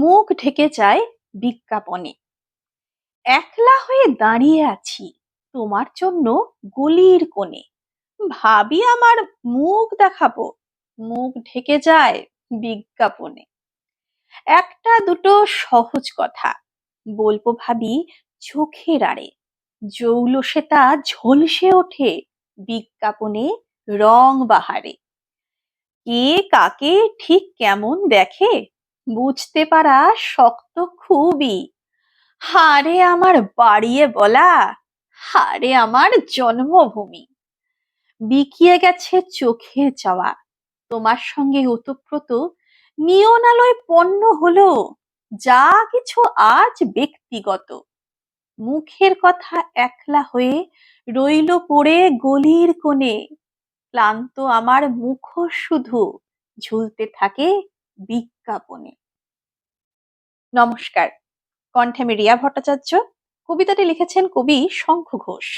মুখ ঢেকে যায় বিজ্ঞাপনে। একলা হয়ে দাঁড়িয়ে আছি তোমার জন্য গলির কোণে। ভাবি আমার মুখ দেখাবো। মুখ ঢেকে যায় বিজ্ঞাপনে। একটা দুটো সহজ কথা বলব ভাবি চোখের আড়ে। জৌল সেটা ঝলসে ওঠে বিজ্ঞাপনে রং বাহারে। কে কাকে ঠিক কেমন দেখে বুঝতে পারা শক্ত খুবই। হারে আমার বাড়িয়ে বলা, হারে আমার জন্মভূমি। বিকিয়ে গেছে চোখের চাওয়া। তোমার সঙ্গে ওতপ্রোত নিয়নালয় পণ্য হলো, যা কিছু আজ ব্যক্তিগত। মুখের কথা একলা হয়ে রইল পড়ে গলির কোণে। ক্লান্ত আমার মুখ শুধু ঝুলতে থাকে বিজ্ঞাপনে। নমস্কার। কণ্ঠে আমি রিয়া ভট্টাচার্য কবিতাটি লিখেছেন কবি শঙ্খ ঘোষ।